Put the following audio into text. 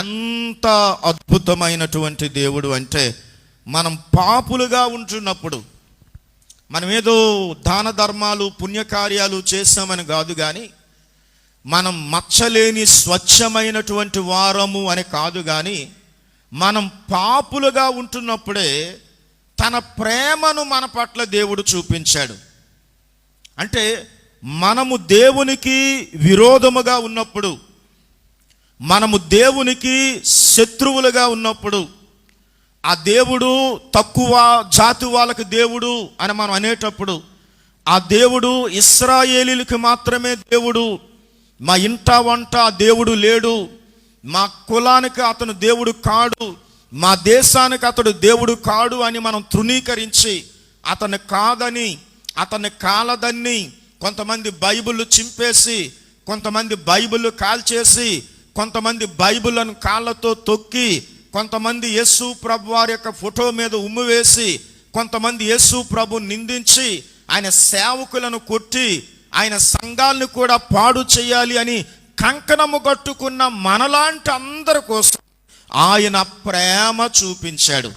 ఎంత అద్భుతమైనటువంటి దేవుడు అంటే మనం పాపులుగా ఉంటున్నప్పుడు మనం ఏదో దాన ధర్మాలు పుణ్యకార్యాలు చేస్తామని కాదు కానీ మనం మచ్చలేని స్వచ్ఛమైనటువంటి వారము అని కాదు కానీ మనం పాపులుగా ఉంటున్నప్పుడే తన ప్రేమను మన పట్ల దేవుడు చూపించాడు. అంటే మనము దేవునికి విరోధముగా ఉన్నప్పుడు మనము దేవునికి శత్రువులుగా ఉన్నప్పుడు ఆ దేవుడు తక్కువ జాతి వాళ్ళకి దేవుడు అని మనం అనేటప్పుడు ఆ దేవుడు ఇస్రాయేలీలకి మాత్రమే దేవుడు. మా ఇంట వంట దేవుడు లేడు. మా కులానికి అతను దేవుడు కాడు. మా దేశానికి అతడు దేవుడు కాడు అని మనం తృణీకరించి అతను కాదని అతన్ని కాలదని కొంతమంది బైబిల్ చింపేసి కొంతమంది బైబిల్ కాల్చేసి కొంతమంది బైబిల్ను కాళ్ళతో తొక్కి కొంతమంది యేసు ప్రభు వారి యొక్క ఫోటో మీద ఉమ్ము వేసి కొంతమంది యేసు ప్రభు నిందించి ఆయన సేవకులను కొట్టి ఆయన సంఘాలను కూడా పాడు చేయాలి అని కంకణము కట్టుకున్న మనలాంటి అందరి కోసం ఆయన ప్రేమ చూపించాడు.